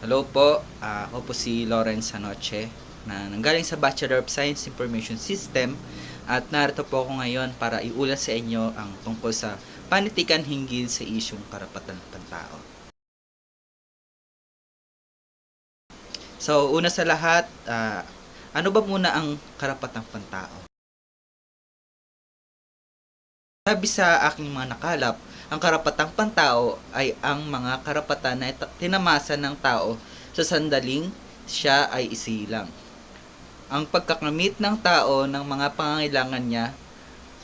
Hello po, Ah, ako po si Lawrence Sanoche na nanggaling sa Bachelor of Science Information System at narito po ako ngayon para iulat sa inyo ang tungkol sa panitikan hinggil sa isyong karapatan ng pantao. So, una sa lahat, ah, ano ba muna ang karapatang pantao? Sabi sa aking mga nakalap, ang karapatang pantao ay ang mga karapatan na tinamasa ng tao sa sandaling siya ay isilang. Ang pagkakamit ng tao ng mga pangangailangan niya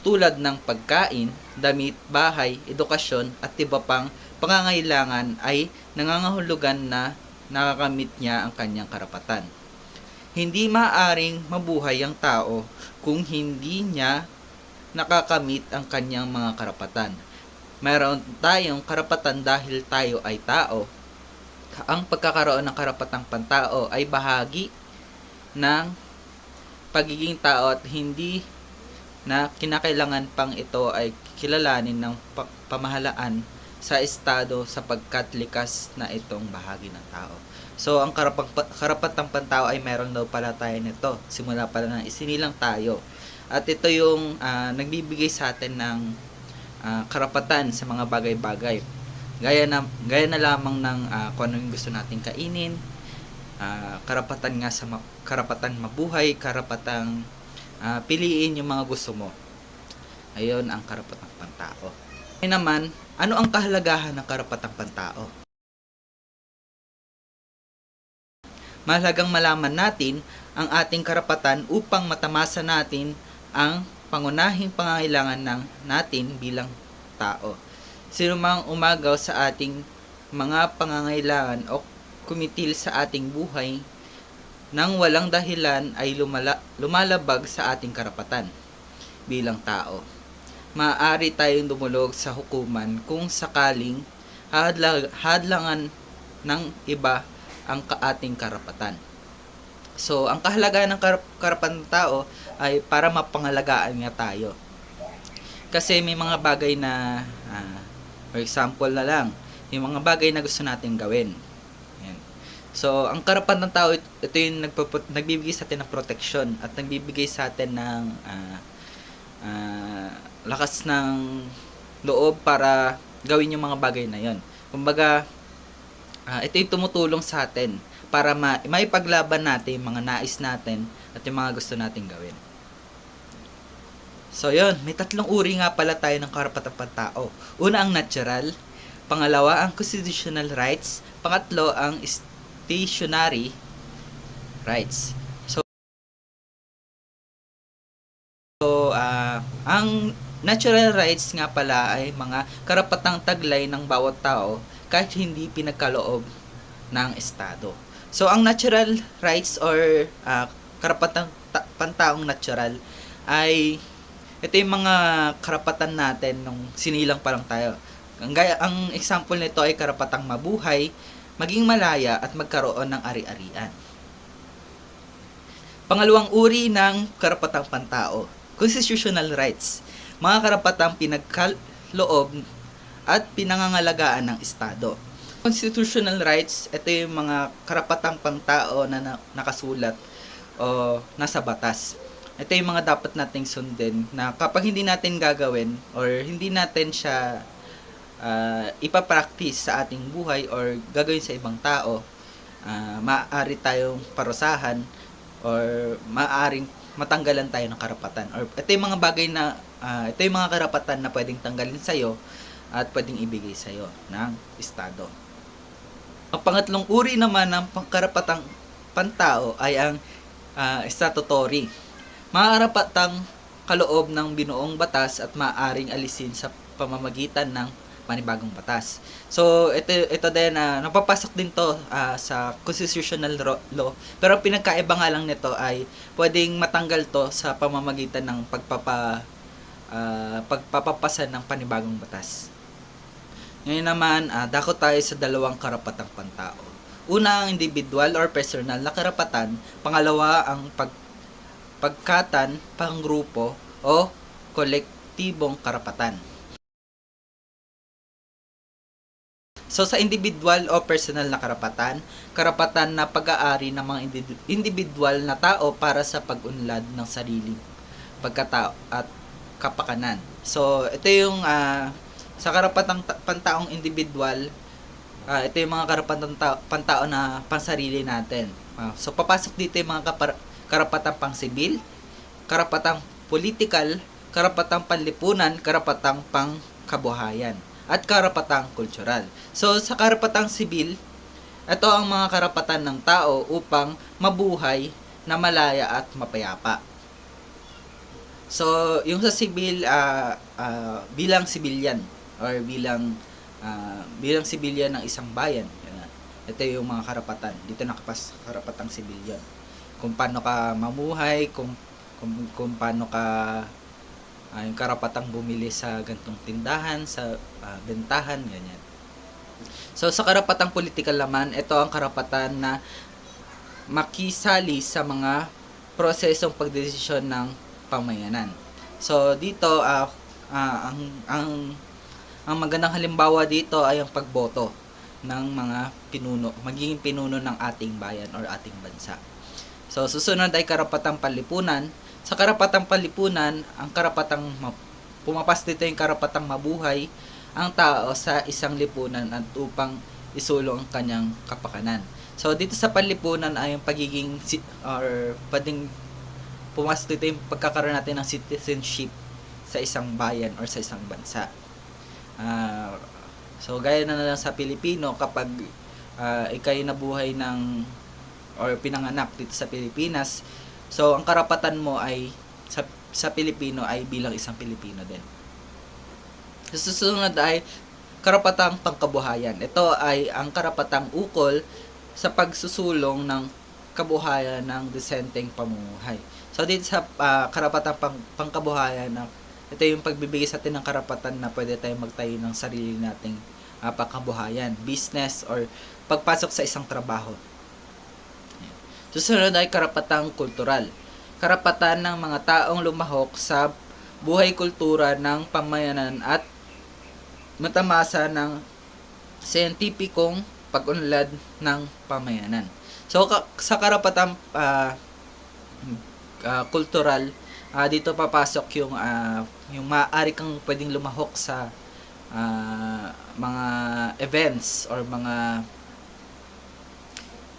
tulad ng pagkain, damit, bahay, edukasyon at iba pang pangangailangan ay nangangahulugan na nakakamit niya ang kanyang karapatan. Hindi maaring mabuhay ang tao kung hindi niya nakakamit ang kanyang mga karapatan. Mayroon tayong karapatan dahil tayo ay tao. Ang pagkakaroon ng karapatang pantao ay bahagi ng pagiging tao at hindi na kinakailangan pang ito ay kilalanin ng pa- pamahalaan sa estado sapagkat likas na itong bahagi ng tao. So, ang karapang, karapatang pantao ay meron daw pala tayo nito. Simula pala na isinilang tayo. At ito yung ah, nagbibigay sa atin ng ah, karapatan sa mga bagay-bagay. Gaya na gaya na lamang ng ah, kung ano yung gusto nating kainin, ah, karapatan nga sa ma- karapatan mabuhay, karapatang ah, piliin yung mga gusto mo. Ayun ang karapatang pantao. Ngayon naman, ano ang kahalagahan ng karapatang pantao? Mahalagang malaman natin ang ating karapatan upang matamasa natin ang pangunahing pangangailangan ng natin bilang tao. Sino mang umagaw sa ating mga pangangailangan o kumitil sa ating buhay nang walang dahilan ay lumala, lumalabag sa ating karapatan bilang tao. Maaari tayong dumulog sa hukuman kung sakaling hadla, hadlangan ng iba ang ka- ating karapatan. So, ang kahalagahan ng karap- karapatan ng tao ay para mapangalagaan nga tayo. Kasi may mga bagay na, ah, for example na lang, yung mga bagay na gusto natin gawin. Yan. So, ang karapatan ng tao, it- ito yung nagpuput- nagbibigay sa atin ng protection at nagbibigay sa atin ng ah, ah, lakas ng loob para gawin yung mga bagay na yon. Kumbaga, ah, ito yung tumutulong sa atin para ma maipaglaban natin yung mga nais natin at yung mga gusto nating gawin. So, yun. May tatlong uri nga pala tayo ng karapatang pantao. Una ang natural. Pangalawa, ang constitutional rights. Pangatlo, ang stationary rights. So, so ah, ang natural rights nga pala ay mga karapatang taglay ng bawat tao kahit hindi pinagkaloob ng Estado. So, ang natural rights or ah, karapatang ta- pantaong natural ay ito yung mga karapatan natin nung sinilang pa lang tayo. Ang, gaya, ang example nito ay karapatang mabuhay, maging malaya at magkaroon ng ari-arian. Pangalawang uri ng karapatang pantao, constitutional rights, mga karapatang pinagkaloob at pinangangalagaan ng Estado. Constitutional rights, ito yung mga karapatang pantao na, na nakasulat o nasa batas. Ito yung mga dapat nating sundin na kapag hindi natin gagawin or hindi natin siya uh, ipapractice sa ating buhay or gagawin sa ibang tao, ah, maaari tayong parusahan or maaaring matanggalan tayo ng karapatan. Or ito yung mga bagay na, ah, ito yung mga karapatan na pwedeng tanggalin sa'yo at pwedeng ibigay sa'yo ng Estado. Ang pangatlong uri naman ng pangkarapatang pantao ay ang ah, statutory. Mga karapatang kaloob ng binuong batas at maaaring alisin sa pamamagitan ng panibagong batas. So, ito, ito din, na napapasok din to ah, sa constitutional law. Pero pinagkaiba nga lang nito ay pwedeng matanggal to sa pamamagitan ng pagpapa, ah, pagpapapasa ng panibagong batas. Ngayon naman, ah, dako tayo sa dalawang karapatang pantao. Una ang individual or personal na karapatan, pangalawa ang pag pagkatan, panggrupo o kolektibong karapatan. So sa individual o personal na karapatan, karapatan na pag-aari ng mga indi- individual na tao para sa pag-unlad ng sarili, pagkatao at kapakanan. So ito yung ah, sa karapatang ta- pantaong individual, ah, ito yung mga karapatang ta- pantao na pansarili natin. Ah, so papasok dito yung mga kapar- karapatang pang sibil, karapatang politikal, karapatang panlipunan, karapatang pangkabuhayan, at karapatang kultural. So, sa karapatang sibil, ito ang mga karapatan ng tao upang mabuhay na malaya at mapayapa. So, yung sa sibil, ah, ah, bilang sibilyan or bilang ah, bilang sibilyan ng isang bayan, yan. ito yung mga karapatan. Dito nakapas karapatang sibilyan. Kung paano ka mamuhay, kung kung, kung paano ka ah, yung karapatang bumili sa gantong tindahan, sa ah, bentahan, ganyan. So sa karapatang politikal naman, ito ang karapatan na makisali sa mga prosesong pagdesisyon ng pamayanan. So dito ah, ah, ang ang ang magandang halimbawa dito ay ang pagboto ng mga pinuno, magiging pinuno ng ating bayan or ating bansa. So susunod ay karapatang panlipunan. Sa karapatang panlipunan, ang karapatang ma- pumapas dito yung karapatang mabuhay ang tao sa isang lipunan at upang isulong ang kanyang kapakanan. So dito sa panlipunan ay yung pagiging or pwedeng pumasok dito yung pagkakaroon natin ng citizenship sa isang bayan or sa isang bansa. Ah, so gaya na lang sa Pilipino kapag uh, ikay nabuhay ng or pinanganak dito sa Pilipinas, so ang karapatan mo ay sa, sa Pilipino ay bilang isang Pilipino din. Sa susunod ay karapatang pangkabuhayan. Ito ay ang karapatang ukol sa pagsusulong ng kabuhayan ng desenteng pamumuhay. So dito sa ah, karapatang pang, pangkabuhayan na ito yung pagbibigay sa atin ng karapatan na pwede tayong magtayo ng sarili nating ah, pangkabuhayan, business or pagpasok sa isang trabaho. Susunod ay karapatang kultural. Karapatan ng mga taong lumahok sa buhay kultura ng pamayanan at matamasa ng siyentipikong pag-unlad ng pamayanan. So ka- sa karapatang ah, ah, kultural, ah, dito papasok yung ah, yung maaari kang pwedeng lumahok sa ah, mga events or mga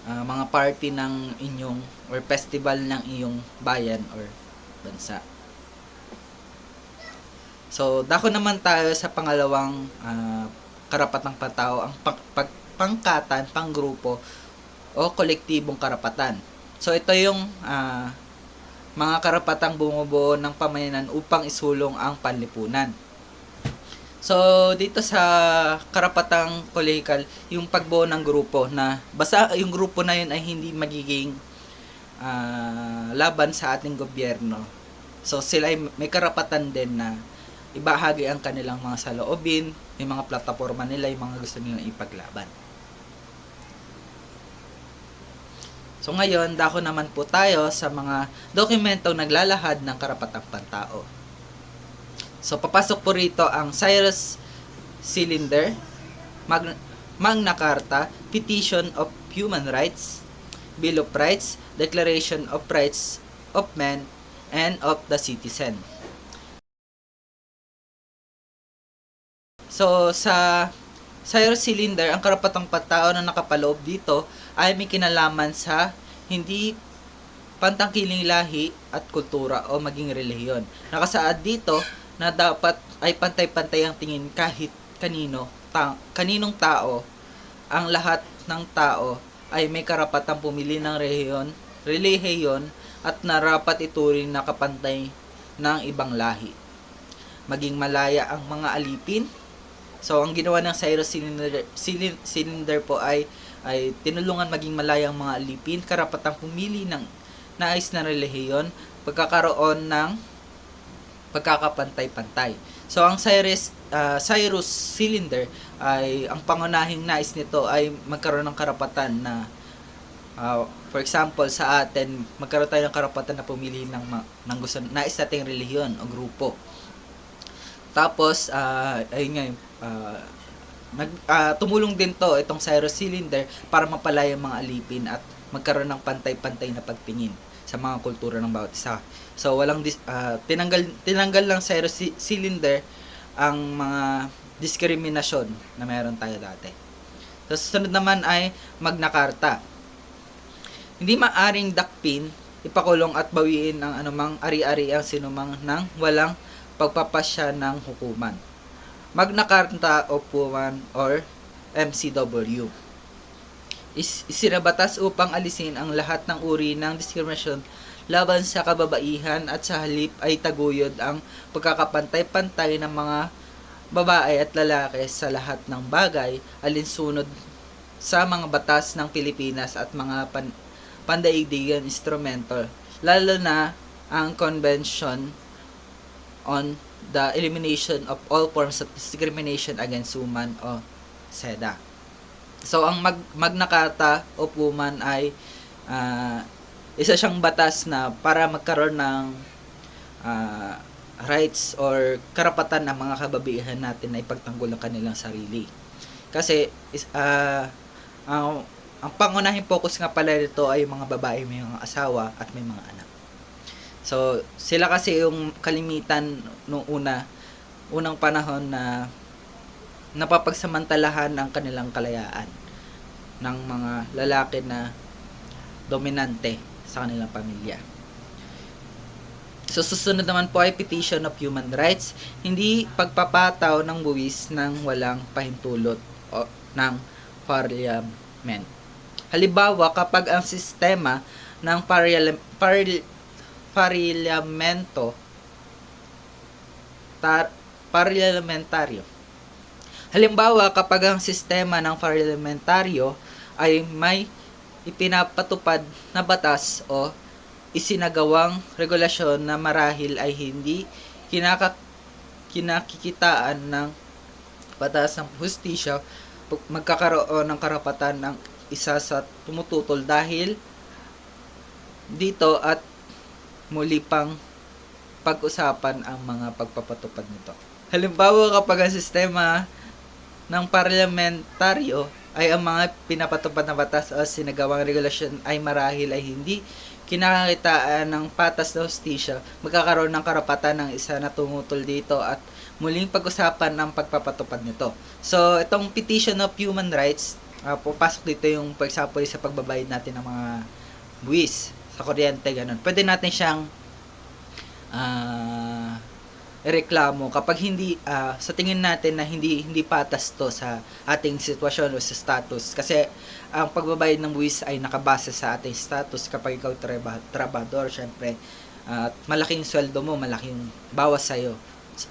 ah, mga party ng inyong or festival ng iyong bayan or bansa. So, dako naman tayo sa pangalawang ah, karapatang patao, ang pang, pag, pangkatan, panggrupo o kolektibong karapatan. So, ito yung ah, mga karapatang bumubuo ng pamayanan upang isulong ang panlipunan. So, dito sa karapatang kolegal, yung pagbuo ng grupo na basta yung grupo na yun ay hindi magiging ah, laban sa ating gobyerno. So, sila ay may karapatan din na ibahagi ang kanilang mga saloobin, yung mga plataforma nila, yung mga gusto nilang ipaglaban. So ngayon, dako naman po tayo sa mga dokumentong naglalahad ng karapatang pantao. So papasok po rito ang Cyrus Cylinder, Magna, Magna Carta, Petition of Human Rights, Bill of Rights, Declaration of Rights of Man and of the Citizen. So sa Cyrus Cylinder, ang karapatang pantao na nakapaloob dito ay may kinalaman sa hindi pantangkiling lahi at kultura o maging relihiyon. Nakasaad dito na dapat ay pantay-pantay ang tingin kahit kanino, ta- kaninong tao, ang lahat ng tao ay may karapatang pumili ng rehiyon, relihiyon at narapat ituring na kapantay ng ibang lahi. Maging malaya ang mga alipin, So, ang ginawa ng Cyrus Cylinder, Cylin- Cylinder po ay, ay tinulungan maging malaya ang mga alipin, karapatang pumili ng nais na relihiyon, pagkakaroon ng pagkakapantay-pantay. So, ang Cyrus, ah, Cyrus Cylinder ay, ang pangunahing nais nito ay magkaroon ng karapatan na ah, for example, sa atin, magkaroon tayo ng karapatan na pumili ng, ng gusto, nais nating relihiyon o grupo. Tapos, ah ayun nga, ah, nag, ah, tumulong din to itong Cyrus cylinder para mapalaya ang mga alipin at magkaroon ng pantay-pantay na pagtingin sa mga kultura ng bawat isa. So walang dis, ah, tinanggal tinanggal lang Cyrus cy- cylinder ang mga diskriminasyon na meron tayo dati. So susunod naman ay Magna Carta. Hindi maaring dakpin, ipakulong at bawiin ang anumang ari-ari ang sinumang nang walang pagpapasya ng hukuman. Magna Carta of Woman or MCW. Is, isinabatas upang alisin ang lahat ng uri ng diskriminasyon laban sa kababaihan at sa halip ay taguyod ang pagkakapantay-pantay ng mga babae at lalaki sa lahat ng bagay alinsunod sa mga batas ng Pilipinas at mga pan, pandaigdigan instrumental lalo na ang Convention on the Elimination of All Forms of Discrimination Against Women o SEDA. So ang Mag Magna Carta of Woman ay ah, isa siyang batas na para magkaroon ng ah, rights or karapatan ng mga kababaihan natin na ipagtanggol ang kanilang sarili. Kasi is, ah, ang, ang pangunahing focus nga pala nito ay mga babae may mga asawa at may mga anak. So, sila kasi yung kalimitan nung una, unang panahon na napapagsamantalahan ang kanilang kalayaan ng mga lalaki na dominante sa kanilang pamilya. So, susunod naman po ay Petition of Human Rights, hindi pagpapataw ng buwis ng walang pahintulot o ng parliament. Halimbawa, kapag ang sistema ng parliam, parli, parliamento tar, parliamentaryo. Halimbawa, kapag ang sistema ng parliamentaryo ay may ipinapatupad na batas o isinagawang regulasyon na marahil ay hindi kinaka, kinakikitaan ng batas ng hustisya, magkakaroon ng karapatan ng isa sa tumututol dahil dito at muli pang pag-usapan ang mga pagpapatupad nito. Halimbawa kapag ang sistema ng parlamentaryo ay ang mga pinapatupad na batas o sinagawang regulasyon ay marahil ay hindi kinakakitaan ng patas na hustisya, magkakaroon ng karapatan ng isa na tumutol dito at muling pag-usapan ng pagpapatupad nito. So, itong petition of human rights, uh, pupasok dito yung, for example, sa pagbabayad natin ng mga buwis sa kuryente, ganun. Pwede natin siyang ah reklamo kapag hindi ah, sa tingin natin na hindi hindi patas to sa ating sitwasyon o sa status. Kasi ang pagbabayad ng buwis ay nakabase sa ating status kapag ikaw traba, trabador syempre. At malaking sweldo mo malaking bawas sa iyo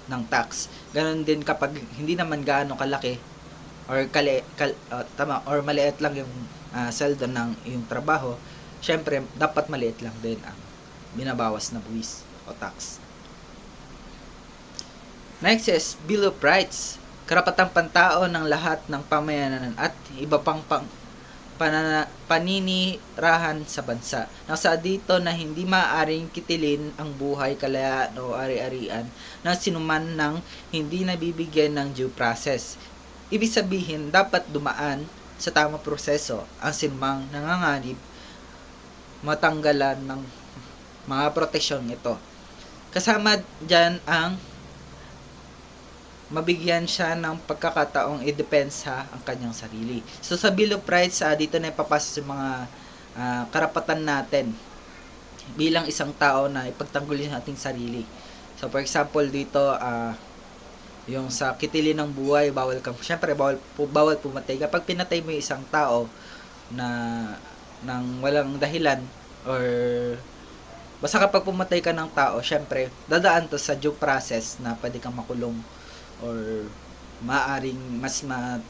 ng tax. Ganon din kapag hindi naman gaano kalaki or kali, kal, ah, tama or maliit lang yung ah, sweldo ng yung trabaho syempre dapat maliit lang din ang binabawas na buwis o tax Next is Bill of Rights. Karapatang pantao ng lahat ng pamayanan at iba pang pang panana, paninirahan sa bansa. Nasa dito na hindi maaaring kitilin ang buhay, kalayaan o ari-arian ng sinuman ng hindi nabibigyan ng due process. Ibig sabihin, dapat dumaan sa tamang proseso ang sinumang nanganganib matanggalan ng mga proteksyon ito. Kasama dyan ang mabigyan siya ng pagkakataong idepensa ang kanyang sarili. So sa Bill of Rights, ah, dito na ipapasok yung mga ah, karapatan natin bilang isang tao na ipagtanggol yung ating sarili. So for example dito, ah, yung sa kitilin ng buhay, bawal kang, syempre bawal, bawal pumatay. Kapag pinatay mo yung isang tao na nang walang dahilan or basta kapag pumatay ka ng tao, syempre dadaan to sa due process na pwede kang makulong or maaring mas ma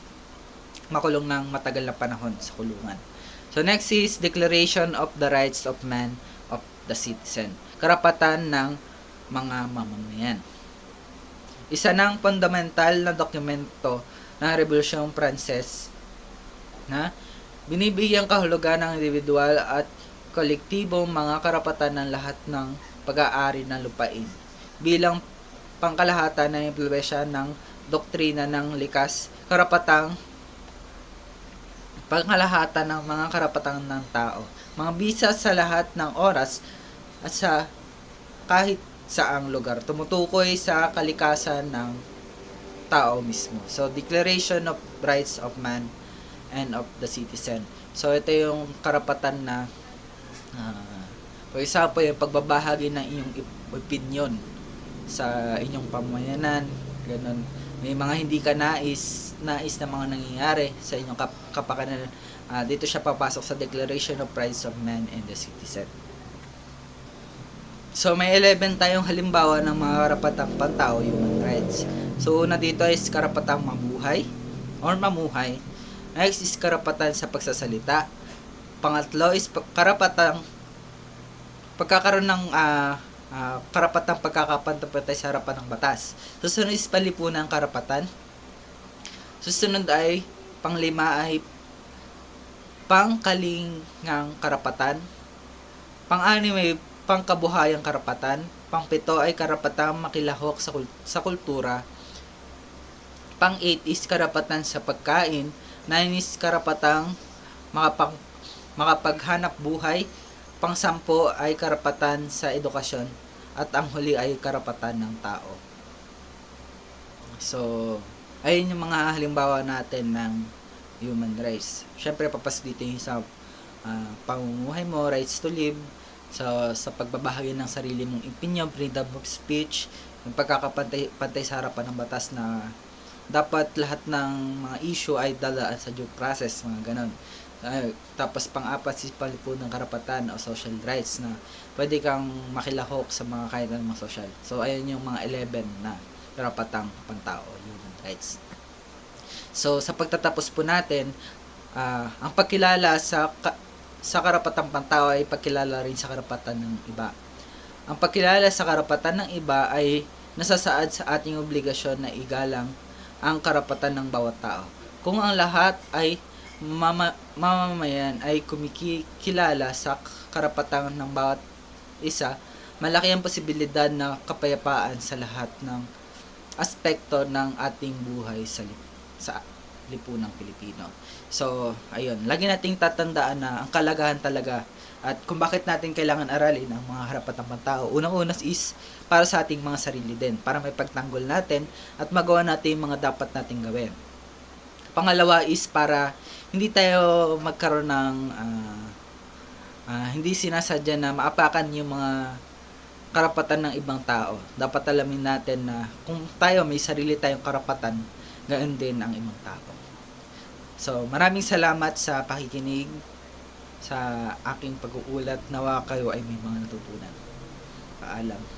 makulong ng matagal na panahon sa kulungan. So next is Declaration of the Rights of Man of the Citizen. Karapatan ng mga mamamayan. Isa ng fundamental na dokumento ng Revolusyong Pranses na binibigyan kahulugan ng individual at kolektibong mga karapatan ng lahat ng pag-aari ng lupain bilang pangkalahatan ng impluwensya ng doktrina ng likas karapatang pangkalahatan ng mga karapatan ng tao. Mga bisa sa lahat ng oras at sa kahit saang lugar. Tumutukoy sa kalikasan ng tao mismo. So, Declaration of Rights of Man and of the Citizen. So, ito yung karapatan na ah, for example, yung pagbabahagi ng iyong ip- opinion sa inyong pamayanan, ganun. May mga hindi ka nais, nais na mga nangyayari sa inyong kap- kapakanan. Ah, dito siya papasok sa Declaration of Rights of Man and the Citizen. So, may 11 tayong halimbawa ng mga karapatang pantao, human rights. So, una dito is karapatang mabuhay or mamuhay. Next is karapatan sa pagsasalita. Pangatlo is pa- karapatang pagkakaroon ng ah, ah, karapatang pagkakapantay sa harapan ng batas. Susunod is palipunang karapatan. Susunod ay panglima ay pangkalingang karapatan. Pang-anim ay pangkabuhayang karapatan. Pang-pito ay karapatang makilahok sa, kul- sa kultura. Pang-8 is karapatan sa pagkain. 9 is karapatang makapang, makapaghanap buhay. Pang-sampo ay karapatan sa edukasyon. At ang huli ay karapatan ng tao. So, ayun yung mga halimbawa natin ng human rights. Siyempre, papas dito yung sa ah, pamumuhay mo, rights to live, sa sa pagbabahagi ng sarili mong opinion, freedom of speech, yung pagkakapantay pantay sa harapan ng batas na dapat lahat ng mga issue ay dalaan sa due process, mga ganon. Ay, tapos pang-apat si palipod ng karapatan o social rights na pwede kang makilahok sa mga kahit anong social. So, ayun yung mga 11 na karapatang pantao, human rights. So, sa pagtatapos po natin, ah, ang pagkilala sa ka- sa karapatang pantao ay pagkilala rin sa karapatan ng iba. Ang pagkilala sa karapatan ng iba ay nasasaad sa ating obligasyon na igalang ang karapatan ng bawat tao. Kung ang lahat ay mama, mamamayan ay kumikilala sa karapatan ng bawat isa, malaki ang posibilidad na kapayapaan sa lahat ng aspekto ng ating buhay sa lip- sa lipunang Pilipino. So, ayun, lagi nating tatandaan na ang kalagahan talaga at kung bakit natin kailangan aralin ang mga harapatang pantao. Unang-unas is para sa ating mga sarili din, para may pagtanggol natin at magawa natin yung mga dapat nating gawin. Pangalawa is para hindi tayo magkaroon ng ah, ah, hindi sinasadya na maapakan yung mga karapatan ng ibang tao. Dapat alamin natin na kung tayo may sarili tayong karapatan, gayon din ang ibang tao. So, maraming salamat sa pakikinig sa aking pag-uulat. Nawa kayo ay may mga natutunan. Paalam.